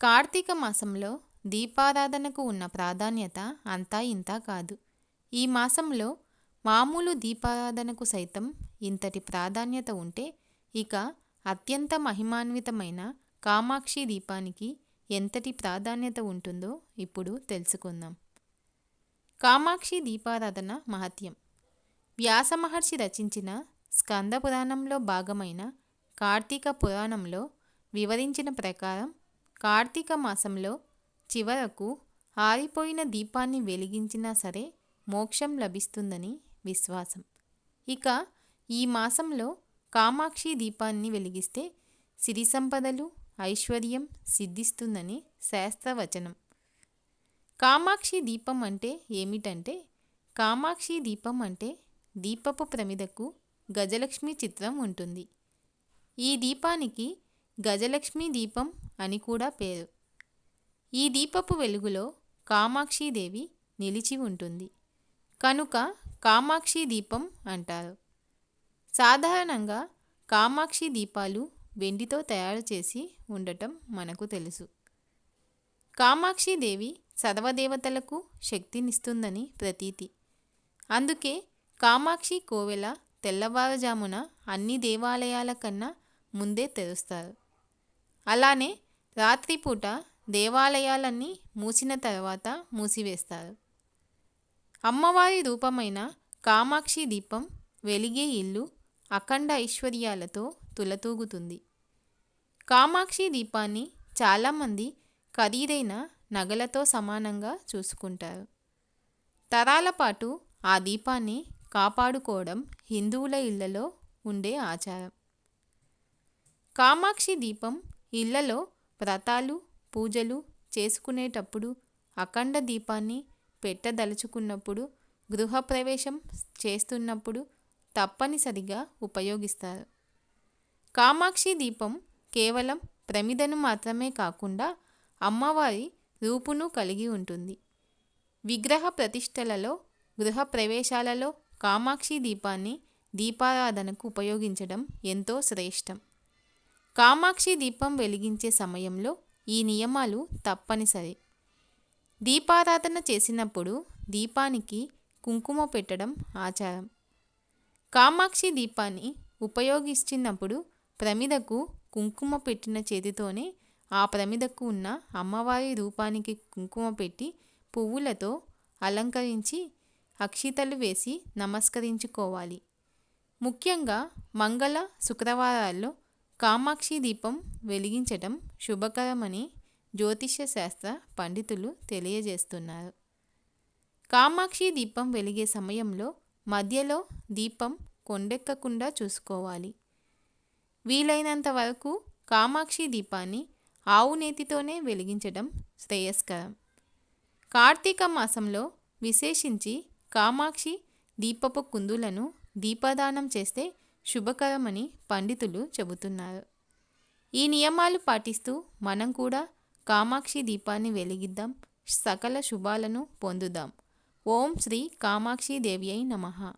కార్తీక మాసంలో దీపారాధనకు ఉన్న ప్రాధాన్యత అంతా ఇంతా కాదు. ఈ మాసంలో మామూలు దీపారాధనకు సైతం ఇంతటి ప్రాధాన్యత ఉంటే ఇక అత్యంత మహిమాన్వితమైన కామాక్షి దీపానికి ఎంతటి ప్రాధాన్యత ఉంటుందో ఇప్పుడు తెలుసుకుందాం. కామాక్షి దీపారాధన మహత్యం. వ్యాస మహర్షి రచించిన స్కంద పురాణంలో భాగమైన కార్తీక పురాణంలో వివరించిన ప్రకారం కార్తీక మాసంలో చివరకు ఆరిపోయిన దీపాన్ని వెలిగించినా సరే మోక్షం లభిస్తుందని విశ్వాసం. ఇక ఈ మాసంలో కామాక్షి దీపాన్ని వెలిగిస్తే సిరి సంపదలు ఐశ్వర్యం సిద్ధిస్తుందని శాస్త్రవచనం. కామాక్షి దీపం అంటే ఏమిటంటే కామాక్షి దీపం అంటే దీపపు ప్రమిదకు గజలక్ష్మి చిత్రం ఉంటుంది. ఈ దీపానికి గజలక్ష్మి దీపం అని కూడా పేరు. ఈ దీపపు వెలుగులో కామాక్షీదేవి నిలిచి ఉంటుంది. కనుక కామాక్షి దీపం అంటారు. సాధారణంగా కామాక్షి దీపాలు వెండితో తయారు చేసి ఉండటం మనకు తెలుసు. కామాక్షిదేవి సర్వదేవతలకు శక్తినిస్తుందని ప్రతీతి. అందుకే కామాక్షి కోవెల తెల్లవారుజామున అన్ని దేవాలయాల కన్నా ముందే తెరుస్తారు. అలానే రాత్రిపూట దేవాలయాలన్నీ మూసిన తర్వాత మూసివేస్తారు. అమ్మవారి రూపమైన కామాక్షి దీపం వెలిగే ఇల్లు అఖండ ఐశ్వర్యాలతో తులతూగుతుంది. కామాక్షి దీపాన్ని చాలామంది ఖరీదైన నగలతో సమానంగా చూసుకుంటారు. తరాల పాటు ఆ దీపాన్ని కాపాడుకోవడం హిందువుల ఇళ్ళలో ఉండే ఆచారం. కామాక్షి దీపం ఇళ్ళలో వ్రతాలు పూజలు చేసుకునేటప్పుడు అఖండ దీపాన్ని పెట్టదలుచుకున్నప్పుడు గృహప్రవేశం చేస్తున్నప్పుడు తప్పనిసరిగా ఉపయోగిస్తారు. కామాక్షి దీపం కేవలం ప్రమిదను మాత్రమే కాకుండా అమ్మవారి రూపును కలిగి ఉంటుంది. విగ్రహ ప్రతిష్టలలో గృహ ప్రవేశాలలో కామాక్షి దీపాన్ని దీపారాధనకు ఉపయోగించడం ఎంతో శ్రేష్టం. కామాక్షి దీపం వెలిగించే సమయంలో ఈ నియమాలు తప్పనిసరి. దీపారాధన చేసినప్పుడు దీపానికి కుంకుమ పెట్టడం ఆచారం. కామాక్షి దీపాన్ని ఉపయోగించినప్పుడు ప్రమిదకు కుంకుమ పెట్టిన చేతితోనే ఆ ప్రమిదకు ఉన్న అమ్మవారి రూపానికి కుంకుమ పెట్టి పువ్వులతో అలంకరించి అక్షితలు వేసి నమస్కరించుకోవాలి. ముఖ్యంగా మంగళ శుక్రవారాల్లో కామాక్షి దీపం వెలిగించటం శుభకరమని జ్యోతిష్య శాస్త్ర పండితులు తెలియజేస్తున్నారు. కామాక్షి దీపం వెలిగే సమయంలో మధ్యలో దీపం కొండెక్కకుండా చూసుకోవాలి. వీలైనంత వరకు కామాక్షి దీపాన్ని ఆవు నేతితోనే వెలిగించడం శ్రేయస్కరం. కార్తీక మాసంలో విశేషించి కామాక్షి దీపపు కుందులను దీపదానం చేస్తే శుభకరమని పండితులు చెబుతున్నారు. ఈ నియమాలు పాటిస్తూ మనం కూడా కామాక్షి దీపాన్ని వెలిగిద్దాం. సకల శుభాలను పొందుదాం. ఓం శ్రీ కామాక్షి దేవి అయి నమః.